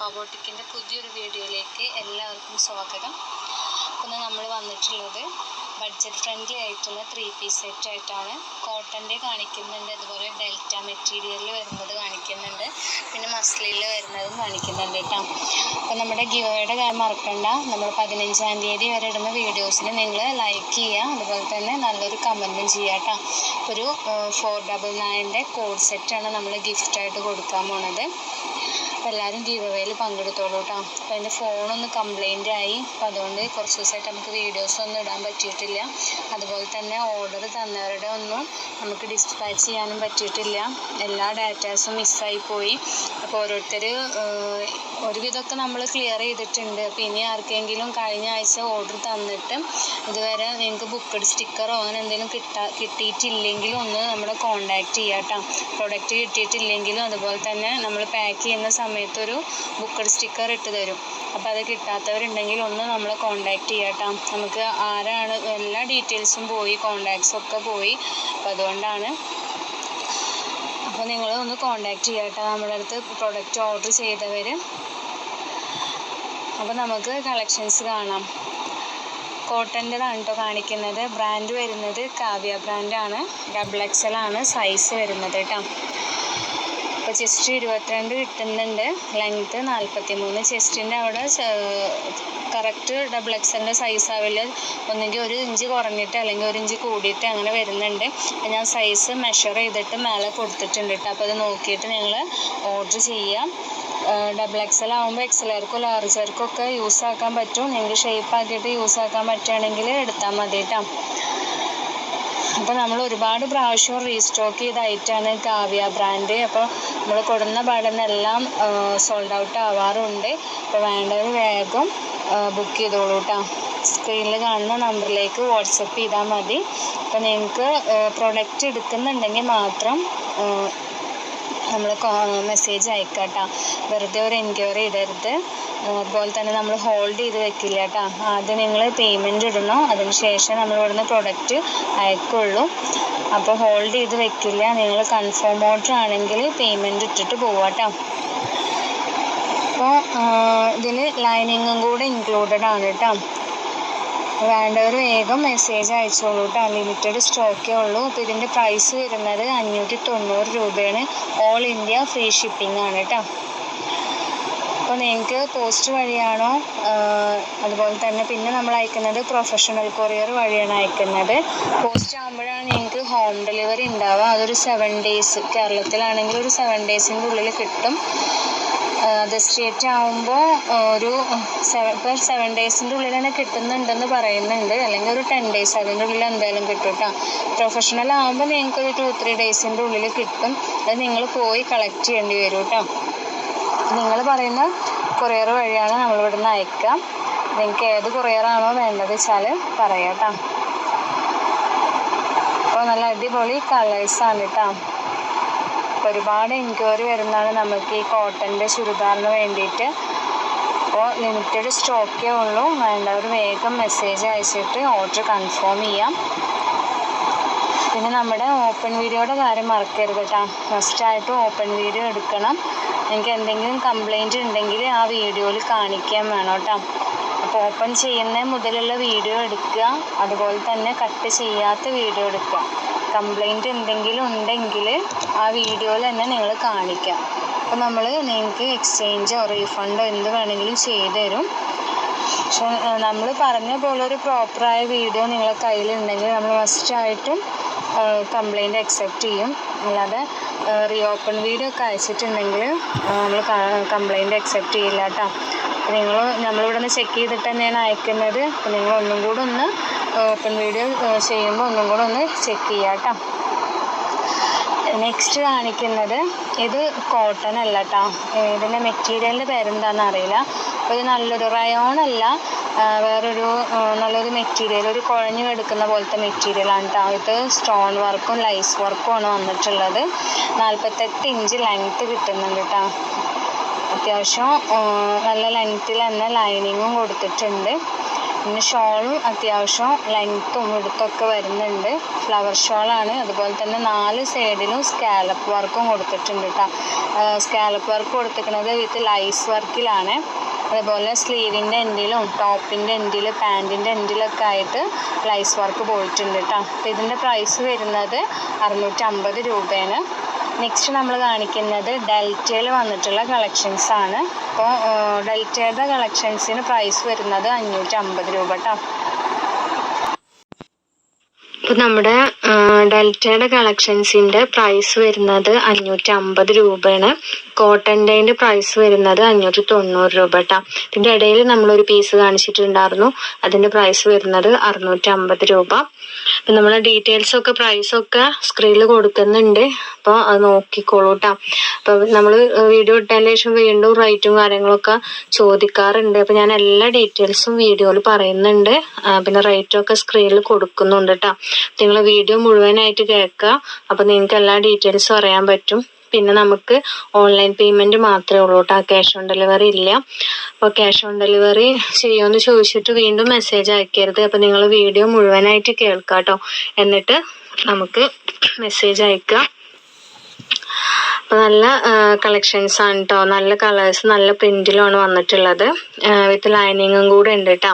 ഫബോട്ടിക്കിന്റെ പുതിയൊരു വീഡിയോയിലേക്ക് എല്ലാവർക്കും സ്വാഗതം. ഇന്ന് നമ്മൾ വന്നിട്ടുള്ളത് ബഡ്ജറ്റ് ഫ്രണ്ട്ലി ആയിട്ടുള്ള ത്രീ പീസ് സെറ്റ് ആയിട്ടാണ്. കോട്ടന്റെ കാണിക്കുന്നുണ്ട് അതുപോലെ ഡെൽറ്റ മെറ്റീരിയലിൽ വരുന്നത് കാണിക്കുന്നുണ്ട് പിന്നെ മസ്ലിയിൽ വരുന്നതും കാണിക്കുന്നുണ്ട് കേട്ടോ അപ്പോൾ നമ്മുടെ ഗിവയുടെ കാര്യം മറക്കണ്ട. നമ്മൾ പതിനഞ്ചാം തീയതി വരെ ഇടുന്ന വീഡിയോസിന് നിങ്ങൾ ലൈക്ക് ചെയ്യുക. അതുപോലെ തന്നെ നല്ലൊരു കമന്റും ചെയ്യുക കേട്ടോ ഒരു ഫോർ ഡബിൾ നയന്റെ കോഡ് സെറ്റാണ് നമ്മൾ ഗിഫ്റ്റായിട്ട് കൊടുക്കാൻ പോണത്. എല്ലാവരും ഗീവവേയിൽ പങ്കെടുത്തോളൂ കേട്ടോ അപ്പോൾ എന്റെ ഫോണൊന്ന് കംപ്ലൈന്റ് ആയി അപ്പോൾ അതുകൊണ്ട് കുറച്ച് ദിവസമായിട്ട് നമുക്ക് വീഡിയോസ് ഒന്നും ഇടാൻ പറ്റിയിട്ടില്ല. അതുപോലെ തന്നെ ഓർഡർ തന്നവരുടെ ഒന്നും നമുക്ക് ഡിസ്പാച്ച് ചെയ്യാനും പറ്റിയിട്ടില്ല. എല്ലാ ഡാറ്റാസും മിസ്സായി പോയി. അപ്പോൾ ഓരോരുത്തർ ഒരുവിധമൊക്കെ നമ്മൾ ക്ലിയർ ചെയ്തിട്ടുണ്ട്. അപ്പോൾ ഇനി ആർക്കെങ്കിലും കഴിഞ്ഞ ആഴ്ച ഓർഡർ തന്നിട്ട് ഇതുവരെ നിങ്ങൾക്ക് ബുക്കഡ് സ്റ്റിക്കറോ അങ്ങനെ എന്തെങ്കിലും കിട്ടാ കിട്ടിയിട്ടില്ലെങ്കിലും ഒന്ന് നമ്മളെ കോൺടാക്റ്റ് ചെയ്യാം കേട്ടോ പ്രൊഡക്റ്റ് കിട്ടിയിട്ടില്ലെങ്കിലും അതുപോലെ തന്നെ നമ്മൾ പാക്ക് ചെയ്യുന്ന സമയത്ത് ഒരു ബുക്കഡ് സ്റ്റിക്കർ ഇട്ട് തരും. അപ്പോൾ അത് കിട്ടാത്തവരുണ്ടെങ്കിൽ ഒന്ന് നമ്മളെ കോണ്ടാക്ട് ചെയ്യാട്ടോ. നമുക്ക് ആരാണ് എല്ലാ ഡീറ്റെയിൽസും പോയി കോണ്ടാക്ട്സും ഒക്കെ പോയി. അപ്പോൾ അതുകൊണ്ടാണ്. അപ്പോൾ നിങ്ങൾ ഒന്ന് കോണ്ടാക്ട് ചെയ്യാട്ടോ. നമ്മുടെ അടുത്ത് പ്രൊഡക്റ്റ് ഓർഡർ ചെയ്തവർ അപ്പോൾ നമുക്ക് കളക്ഷൻസ് കാണാം. കോട്ടന്റെതാണ് കേട്ടോ കാണിക്കുന്നത്. ബ്രാൻഡ് വരുന്നത് കാവ്യ ബ്രാൻഡാണ് ഡബിൾ എക്സൽ ആണ് സൈസ് വരുന്നത് കേട്ടോ ചെസ്റ്റ് ഇരുപത്തിരണ്ട് കിട്ടുന്നുണ്ട്. ലെങ്ത്ത് നാൽപ്പത്തി മൂന്ന് ചെസ്റ്റിന്റെ അവിടെ കറക്റ്റ് ഡബിൾ എക്സലിന്റെ സൈസ് ആവില്ല. ഒന്നുകിൽ ഒരു ഇഞ്ച് കുറഞ്ഞിട്ട് അല്ലെങ്കിൽ ഒരു ഇഞ്ച് കൂടിയിട്ട് അങ്ങനെ വരുന്നുണ്ട്. ഞാൻ സൈസ് മെഷർ ചെയ്തിട്ട് മേലെ കൊടുത്തിട്ടുണ്ട് കേട്ടോ അപ്പോൾ അത് നോക്കിയിട്ട് നിങ്ങൾ ഓർഡർ ചെയ്യാം. ഡബിൾ എക്സൽ ആകുമ്പോൾ എക്സലർക്കും ലാർജർക്കും ഒക്കെ യൂസ് ആക്കാൻ പറ്റും. നിങ്ങൾക്ക് ഷേപ്പ് ആക്കിയിട്ട് യൂസ് ആക്കാൻ പറ്റുകയാണെങ്കിൽ എടുത്താൽ മതി കേട്ടോ അപ്പോൾ നമ്മൾ ഒരുപാട് പ്രാവശ്യം റീസ്റ്റോക്ക് ചെയ്ത ഐറ്റമാണ് കാവ്യ ബ്രാൻഡ് അപ്പോൾ നമ്മൾ കൊടുന്ന പാടുന്ന എല്ലാം സോൾഡ് ഔട്ട് ആവാറുണ്ട്. അപ്പോൾ വേണ്ടവർ വേഗം ബുക്ക് ചെയ്തോളൂ കേട്ടോ സ്ക്രീനിൽ കാണുന്ന നമ്പറിലേക്ക് വാട്സപ്പ് ചെയ്താൽ മതി. അപ്പോൾ നിങ്ങൾക്ക് പ്രൊഡക്റ്റ് എടുക്കുന്നുണ്ടെങ്കിൽ മാത്രം നമ്മൾ മെസ്സേജ് അയക്കാട്ടാ. കേട്ടോ വെറുതെ ഒരു എൻക്വയറി ഇടരുത്. അതുപോലെ തന്നെ നമ്മൾ ഹോൾഡ് ചെയ്ത് വെക്കില്ല കേട്ടോ ആദ്യം നിങ്ങൾ പേയ്മെന്റ് ഇടണം. അതിന് ശേഷം നമ്മൾ ഇവിടുന്ന് പ്രൊഡക്റ്റ് അയക്കുള്ളൂ. അപ്പോൾ ഹോൾഡ് ചെയ്ത് വെക്കില്ല. നിങ്ങൾ കൺഫേം ഓർഡർ ആണെങ്കിൽ പേയ്മെന്റ് ഇട്ടിട്ട് പോവാം കേട്ടോ അപ്പോൾ ഇതിൽ ലൈനിങ്ങും കൂടെ ഇൻക്ലൂഡഡ് ആണ് കേട്ടോ വേണ്ടവർ വേഗം മെസ്സേജ് അയച്ചോളൂ കേട്ടോ ലിമിറ്റഡ് സ്റ്റോക്കേ ഉള്ളൂ. അപ്പോൾ ഇതിന്റെ പ്രൈസ് വരുന്നത് അഞ്ഞൂറ്റി തൊണ്ണൂറ് രൂപയാണ്. ഓൾ ഇന്ത്യ ഫ്രീ ഷിപ്പിംഗ് ആണ് കേട്ടോ അപ്പോൾ നിങ്ങൾക്ക് പോസ്റ്റ് വഴിയാണോ? അതുപോലെ തന്നെ പിന്നെ നമ്മൾ അയക്കുന്നത് പ്രൊഫഷണൽ കൊറിയർ വഴിയാണ് അയക്കുന്നത്. പോസ്റ്റ് ആകുമ്പോഴാണ് നിങ്ങൾക്ക് ഹോം ഡെലിവറി ഉണ്ടാവുക. അതൊരു സെവൻ ഡേയ്സ് കേരളത്തിലാണെങ്കിൽ ഒരു സെവൻ ഡേയ്സിന്റെ ഉള്ളിൽ കിട്ടും. സ്റ്റേറ്റ് ആവുമ്പോൾ ഒരു സെവൻ ഇപ്പോൾ സെവൻ ഡേയ്സിന്റെ തന്നെ കിട്ടുന്നുണ്ടെന്ന് പറയുന്നുണ്ട്. അല്ലെങ്കിൽ ഒരു ടെൻ ഡേയ്സ് അതിന്റെ ഉള്ളിൽ എന്തായാലും കിട്ടും കേട്ടോ പ്രൊഫഷണൽ ആവുമ്പോൾ നിങ്ങൾക്ക് ഒരു ടു ത്രീ ഡേയ്സിന്റെ ഉള്ളിൽ കിട്ടും. അത് നിങ്ങൾ പോയി കളക്ട് ചെയ്യേണ്ടി വരും കേട്ടോ നിങ്ങൾ പറയുന്ന കൊറിയർ വഴിയാണ് നമ്മൾ ഇവിടുന്ന് അയക്കുക. നിങ്ങൾക്ക് ഏത് കൊറിയറാണോ വേണ്ടത് വെച്ചാൽ പറയാം കേട്ടോ അപ്പോൾ നല്ല അടിപൊളി കളേഴ്സാണ് കേട്ടോ ഒരുപാട് എൻക്വയറി വരുന്നതാണ് നമുക്ക് ഈ കോട്ടന്റെ ചുരിദാറിന് വേണ്ടിയിട്ട്. അപ്പോൾ ലിമിറ്റഡ് സ്റ്റോക്കേ ഉള്ളൂ. വേണ്ടവർ വേഗം മെസ്സേജ് അയച്ചിട്ട് ഓർഡർ കൺഫേം ചെയ്യാം. പിന്നെ നമ്മുടെ ഓപ്പൺ വീഡിയോയുടെ കാര്യം മറക്കരുത് കേട്ടോ ആയിട്ട് ഓപ്പൺ വീഡിയോ എടുക്കണം. എനിക്ക് എന്തെങ്കിലും കംപ്ലൈന്റ് ഉണ്ടെങ്കിൽ ആ വീഡിയോയിൽ കാണിക്കാൻ വേണം കേട്ടോ അപ്പോൾ ഓപ്പൺ ചെയ്യുന്ന മുതലുള്ള വീഡിയോ എടുക്കുക. അതുപോലെ തന്നെ കട്ട് ചെയ്യാത്ത വീഡിയോ എടുക്കുക. കംപ്ലൈന്റ് എന്തെങ്കിലും ഉണ്ടെങ്കിൽ ആ വീഡിയോയിൽ തന്നെ നിങ്ങൾ കാണിക്കാം. അപ്പോൾ നമ്മൾ നിങ്ങൾക്ക് എക്സ്ചേഞ്ചോ റീഫണ്ടോ എന്ത് വേണമെങ്കിലും ചെയ്തു തരും. പക്ഷെ നമ്മൾ പറഞ്ഞ പോലെ ഒരു പ്രോപ്പറായ വീഡിയോ നിങ്ങളെ കയ്യിലുണ്ടെങ്കിൽ നമ്മൾ മസ്റ്റായിട്ടും കംപ്ലൈന്റ് അക്സെപ്റ്റ് ചെയ്യും. അല്ലാതെ റീ ഓപ്പൺ വീഡിയോ ഒക്കെ അയച്ചിട്ടുണ്ടെങ്കിൽ നമ്മൾ കംപ്ലൈന്റ് അക്സെപ്റ്റ് ചെയ്യില്ല കേട്ടോ. നിങ്ങൾ നമ്മളിവിടെ നിന്ന് ചെക്ക് ചെയ്തിട്ട് തന്നെയാണ് അയക്കുന്നത്. അപ്പോൾ നിങ്ങൾ ഒന്നും കൂടെ ഒന്ന് ഓപ്പൺ വീഡിയോ ചെയ്യുമ്പോൾ ഒന്നും കൂടെ ഒന്ന് ചെക്ക് ചെയ്യാം കേട്ടോ നെക്സ്റ്റ് കാണിക്കുന്നത് ഇത് കോട്ടൺ അല്ല കേട്ടോ ഇതിന്റെ മെറ്റീരിയലിന്റെ പേരെന്താണെന്ന് അറിയില്ല. അപ്പോൾ ഇത് നല്ലൊരു റയോൺ അല്ല വേറൊരു നല്ലൊരു മെറ്റീരിയൽ ഒരു കുഴഞ്ഞു എടുക്കുന്ന പോലത്തെ മെറ്റീരിയലാണ് കേട്ടോ ഇത് സ്റ്റോൺ വർക്കും ലൈസ് വർക്കും ആണ് വന്നിട്ടുള്ളത്. നാൽപ്പത്തെട്ട് ഇഞ്ച് ലെങ്ത്ത് കിട്ടുന്നുണ്ട് കേട്ടോ അത്യാവശ്യം നല്ല ലെങ്ത്തിൽ തന്നെ ലൈനിങ്ങും കൊടുത്തിട്ടുണ്ട്. പിന്നെ ഷോളും അത്യാവശ്യം ലെങ്ത്തും എടുത്തൊക്കെ വരുന്നുണ്ട്. ഫ്ലവർ ഷോളാണ് അതുപോലെ തന്നെ നാല് സൈഡിലും സ്കാലപ്പ് വർക്കും കൊടുത്തിട്ടുണ്ട് കേട്ടോ സ്കാലപ്പ് വർക്ക് കൊടുത്തിരിക്കുന്നത് വിത്ത് ലൈസ് വർക്കിലാണ് അതുപോലെ സ്ലീവിന്റെ എൻഡിലും ടോപ്പിന്റെ എൻഡിൽ പാന്റിന്റെ എൻഡിലൊക്കെ ആയിട്ട് ലൈസ് വർക്ക് പോയിട്ടുണ്ട് കേട്ടോ അപ്പോൾ ഇതിന്റെ പ്രൈസ് വരുന്നത് അറുന്നൂറ്റമ്പത് രൂപയാണ്. നെക്സ്റ്റ് നമ്മൾ കാണിക്കുന്നത് ഡെൽറ്റയിൽ വന്നിട്ടുള്ള കളക്ഷൻസ് ആണ്. അപ്പോൾ ഡെൽറ്റയുടെ കളക്ഷൻസിന് പ്രൈസ് വരുന്നത് അഞ്ഞൂറ്റി അമ്പത് രൂപ കേട്ടോ ഇപ്പം നമ്മുടെ ഡെൽറ്റയുടെ കളക്ഷൻസിന്റെ പ്രൈസ് വരുന്നത് അഞ്ഞൂറ്റി അമ്പത് രൂപയാണ് കോട്ടന്റെ പ്രൈസ് വരുന്നത് അഞ്ഞൂറ്റി തൊണ്ണൂറ് രൂപ കേട്ടോ ഇതിന്റെ ഇടയിൽ നമ്മളൊരു പീസ് കാണിച്ചിട്ടുണ്ടായിരുന്നു. അതിന്റെ പ്രൈസ് വരുന്നത് അറുന്നൂറ്റി അമ്പത് രൂപ. അപ്പം നമ്മളെ ഡീറ്റെയിൽസ് ഒക്കെ പ്രൈസ് ഒക്കെ സ്ക്രീനിൽ കൊടുക്കുന്നുണ്ട്. അപ്പോൾ അത് നോക്കിക്കോളൂ കേട്ടോ അപ്പോൾ നമ്മൾ വീഡിയോ ഇട്ടതിന് ശേഷം വീണ്ടും റേറ്റും കാര്യങ്ങളൊക്കെ ചോദിക്കാറുണ്ട്. അപ്പോൾ ഞാൻ എല്ലാ ഡീറ്റെയിൽസും വീഡിയോയിൽ പറയുന്നുണ്ട്. പിന്നെ റേറ്റും ഒക്കെ സ്ക്രീനിൽ കൊടുക്കുന്നുണ്ട് കേട്ടോ നിങ്ങൾ വീഡിയോ മുഴുവനായിട്ട് കേൾക്കുക അപ്പോൾ നിങ്ങൾക്ക് എല്ലാ ഡീറ്റെയിൽസും അറിയാൻ പറ്റും. പിന്നെ നമുക്ക് ഓൺലൈൻ പേയ്മെന്റ് മാത്രമേ ഉള്ളൂ കേട്ടോ. ക്യാഷ് ഓൺ ഡെലിവറി ഇല്ല. അപ്പോൾ ക്യാഷ് ഓൺ ഡെലിവറി ചെയ്യുമെന്ന് ചോദിച്ചിട്ട് വീണ്ടും മെസ്സേജ് അയക്കരുത്. അപ്പോൾ നിങ്ങൾ വീഡിയോ മുഴുവനായിട്ട് കേൾക്കാം കേട്ടോ എന്നിട്ട് നമുക്ക് മെസ്സേജ് അയക്കുക നല്ല കളക്ഷൻസ് ആണ് കേട്ടോ നല്ല കളേഴ്സ് നല്ല പ്രിന്റിലാണ് വന്നിട്ടുള്ളത്. വിത്ത് ലൈനിങ്ങും കൂടെ ഉണ്ട് കേട്ടോ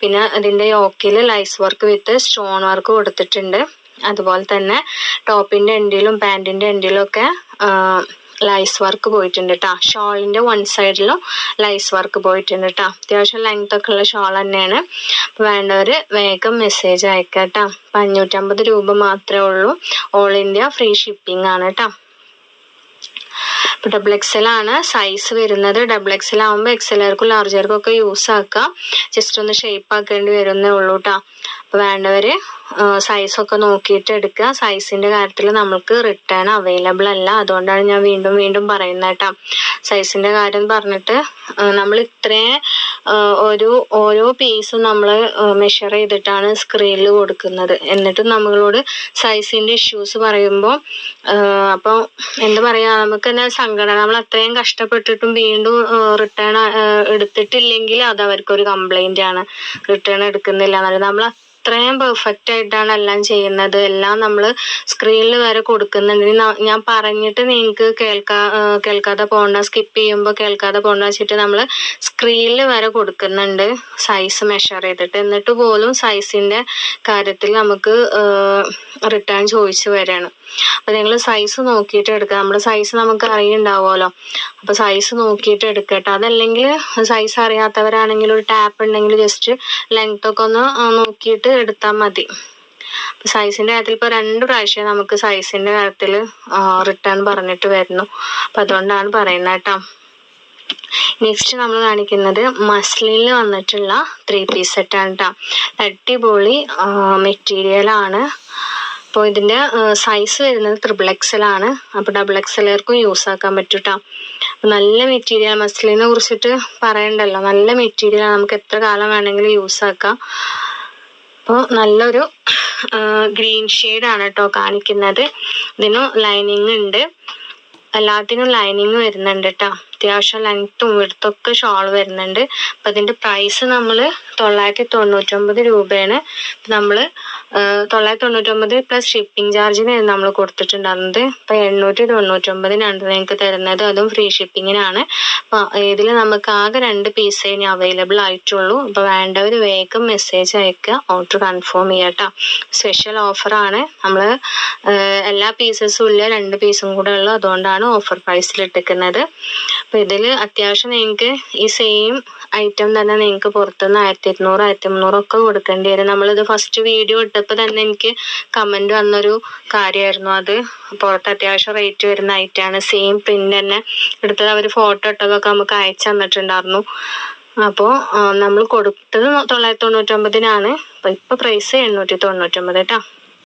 പിന്നെ അതിന്റെ യോക്കിൽ lace work with stone work കൊടുത്തിട്ടുണ്ട്. അതുപോലെ തന്നെ ടോപ്പിന്റെ എൻഡിലും പാന്റിന്റെ എൻഡിലും ഒക്കെ ലൈസ് വർക്ക് പോയിട്ടുണ്ട് കേട്ടോ ഷോളിന്റെ വൺ സൈഡിലും ലൈസ് വർക്ക് പോയിട്ടുണ്ട് കേട്ടോ അത്യാവശ്യം ലെങ്ത് ഒക്കെ ഉള്ള ഷോൾ തന്നെയാണ്. അപ്പോൾ വേണ്ടവർ വേഗം മെസ്സേജ് അയക്കാം കേട്ടോ അപ്പം അഞ്ഞൂറ്റമ്പത് രൂപ മാത്രമേ ഉള്ളൂ. ഓൾ ഇന്ത്യ ഫ്രീ ഷിപ്പിംഗ് ആണ് കേട്ടോ ഡബിൾ എക്സൽ ആണ് സൈസ് വരുന്നത്. ഡബിൾ എക്സൽ ആകുമ്പോൾ എക്സലർക്കും ലാർജർക്കും ഒക്കെ യൂസ് ആക്കാം. ജസ്റ്റ് ഒന്ന് ഷേപ്പ് ആക്കേണ്ടി വരുന്നേ ഉള്ളൂ കേട്ടോ അപ്പോൾ വേണ്ടവർ സൈസൊക്കെ നോക്കിയിട്ട് എടുക്കുക. സൈസിന്റെ കാര്യത്തിൽ നമ്മൾക്ക് റിട്ടേൺ അവൈലബിൾ അല്ല. അതുകൊണ്ടാണ് ഞാൻ വീണ്ടും വീണ്ടും പറയുന്നത് കേട്ടോ. സൈസിന്റെ കാര്യം പറഞ്ഞിട്ട് നമ്മൾ ഇത്രേ ഒരു ഓരോ പീസും നമ്മൾ മെഷർ ചെയ്തിട്ടാണ് സ്ക്രീനിൽ കൊടുക്കുന്നത്. എന്നിട്ട് നമ്മളോട് സൈസിന്റെ ഇഷ്യൂസ് പറയുമ്പോൾ അപ്പോൾ എന്താ പറയുക നമുക്ക് തന്നെ സങ്കടം? നമ്മൾ അത്രയും കഷ്ടപ്പെട്ടിട്ടും വീണ്ടും റിട്ടേൺ എടുത്തിട്ടില്ലെങ്കിൽ അത് അവർക്കൊരു കംപ്ലൈന്റ് ആണ്. റിട്ടേൺ എടുക്കുന്നില്ല. എന്നുള്ളത് നമ്മൾ അത്രയും പെർഫെക്റ്റ് ആയിട്ടാണ് എല്ലാം ചെയ്യുന്നത്. എല്ലാം നമ്മൾ സ്ക്രീനിൽ വരെ കൊടുക്കുന്നുണ്ട്. ഞാൻ പറഞ്ഞിട്ട് നിങ്ങൾക്ക് കേൾക്കാ കേൾക്കാതെ പോകണ്ട സ്കിപ്പ് ചെയ്യുമ്പോൾ കേൾക്കാതെ പോകണ്ട വെച്ചിട്ട് നമ്മൾ സ്ക്രീനിൽ വരെ കൊടുക്കുന്നുണ്ട്. സൈസ് മെഷർ ചെയ്തിട്ട്. എന്നിട്ട് പോലും സൈസിന്റെ കാര്യത്തിൽ നമുക്ക് റിട്ടേൺ ചോദിച്ചു വരികയാണ് അപ്പം നിങ്ങൾ സൈസ് നോക്കിയിട്ട് എടുക്കുക നമ്മുടെ സൈസ് നമുക്ക് അറിയുണ്ടാവുമല്ലോ. അപ്പോൾ സൈസ് നോക്കിയിട്ട് എടുക്കട്ടെ. അതല്ലെങ്കിൽ സൈസ് അറിയാത്തവരാണെങ്കിൽ ഒരു ടാപ്പ് ഉണ്ടെങ്കിൽ ജസ്റ്റ് ലെങ്ത് ഒക്കെ ഒന്ന് നോക്കിയിട്ട് എടുത്താൽ മതി. സൈസിന്റെ കാര്യത്തിൽ ഇപ്പോൾ രണ്ട് പ്രാവശ്യം നമുക്ക് സൈസിന്റെ കാര്യത്തിൽ റിട്ടേൺ പറഞ്ഞിട്ട് വരുന്നു. അപ്പം അതുകൊണ്ടാണ് പറയുന്നത് കേട്ടോ. നെക്സ്റ്റ് നമ്മൾ കാണിക്കുന്നത് മസ്ലിനിൽ വന്നിട്ടുള്ള ത്രീ പീസ് സെറ്റാണ് കേട്ടോ അടിപൊളി മെറ്റീരിയൽ ആണ്. അപ്പോൾ ഇതിന്റെ സൈസ് വരുന്നത് ത്രിബിൾ എക്സലാണ് അപ്പോൾ ഡബിൾ എക്സലർക്കും യൂസ് ആക്കാൻ പറ്റും കേട്ടോ നല്ല മെറ്റീരിയൽ മസ്ലിനെ കുറിച്ചിട്ട് പറയണ്ടല്ലോ. നല്ല മെറ്റീരിയലാണ് നമുക്ക് എത്ര കാലം വേണമെങ്കിലും യൂസ് ആക്കാം. അപ്പോൾ നല്ലൊരു ഗ്രീൻ ആണ് കേട്ടോ കാണിക്കുന്നത്. ഇതിനു ലൈനിങ് ഉണ്ട്. എല്ലാത്തിനും ലൈനിങ് വരുന്നുണ്ട് കേട്ടോ അത്യാവശ്യം ലെങ്ത്തും വിടുത്തൊക്കെ ഷോൾ വരുന്നുണ്ട്. അപ്പം അതിന്റെ പ്രൈസ് നമ്മൾ തൊള്ളായിരത്തി തൊണ്ണൂറ്റൊമ്പത് രൂപയാണ് നമ്മൾ തൊള്ളായിരത്തി തൊണ്ണൂറ്റൊമ്പത് പ്ലസ് ഷിപ്പിംഗ് ചാർജിന് നമ്മൾ കൊടുത്തിട്ടുണ്ടായിരുന്നത്. ഇപ്പം എണ്ണൂറ്റി തൊണ്ണൂറ്റൊമ്പതിനാണ് നിങ്ങൾക്ക് തരുന്നത്. അതും ഫ്രീ ഷിപ്പിങ്ങിനാണ് അപ്പോൾ ഇതിൽ നമുക്ക് ആകെ രണ്ട് പീസേ ഇനി അവൈലബിൾ ആയിട്ടുള്ളൂ. അപ്പോൾ വേണ്ടവർ വേഗം മെസ്സേജ് അയക്കുക. ഓർഡർ കൺഫേം ചെയ്യുക കേട്ടോ സ്പെഷ്യൽ ഓഫറാണ് നമ്മൾ എല്ലാ പീസസും ഇല്ല. രണ്ട് പീസും കൂടെ ഉള്ളു. അതുകൊണ്ടാണ് ഓഫർ പ്രൈസിൽ ഇട്ടിരിക്കുന്നത്. അപ്പോൾ ഇതിൽ അത്യാവശ്യം നിങ്ങൾക്ക് ഈ സെയിം ഐറ്റം തന്നെ നിങ്ങൾക്ക് പുറത്തുനിന്ന് ആയിരത്തി ഇരുന്നൂറ് ആയിരത്തി മുന്നൂറൊക്കെ കൊടുക്കേണ്ടി വരും. നമ്മളിത് ഫസ്റ്റ് വീഡിയോ ഇട്ടപ്പോൾ തന്നെ എനിക്ക് കമന്റ് വന്നൊരു കാര്യമായിരുന്നു അത്. പുറത്ത് അത്യാവശ്യം റേറ്റ് വരുന്ന ഐറ്റമാണ് സെയിം പ്രിന്റ് തന്നെ എടുത്തത്. അവർ ഫോട്ടോ ഇട്ടതൊക്കെ നമുക്ക് അയച്ചു തന്നിട്ടുണ്ടായിരുന്നു. അപ്പോൾ നമ്മൾ കൊടുത്തത് തൊള്ളായിരത്തി തൊണ്ണൂറ്റൊമ്പതിനാണ്. അപ്പോൾ ഇപ്പോൾ പ്രൈസ് എണ്ണൂറ്റി തൊണ്ണൂറ്റൊമ്പത് കേട്ടോ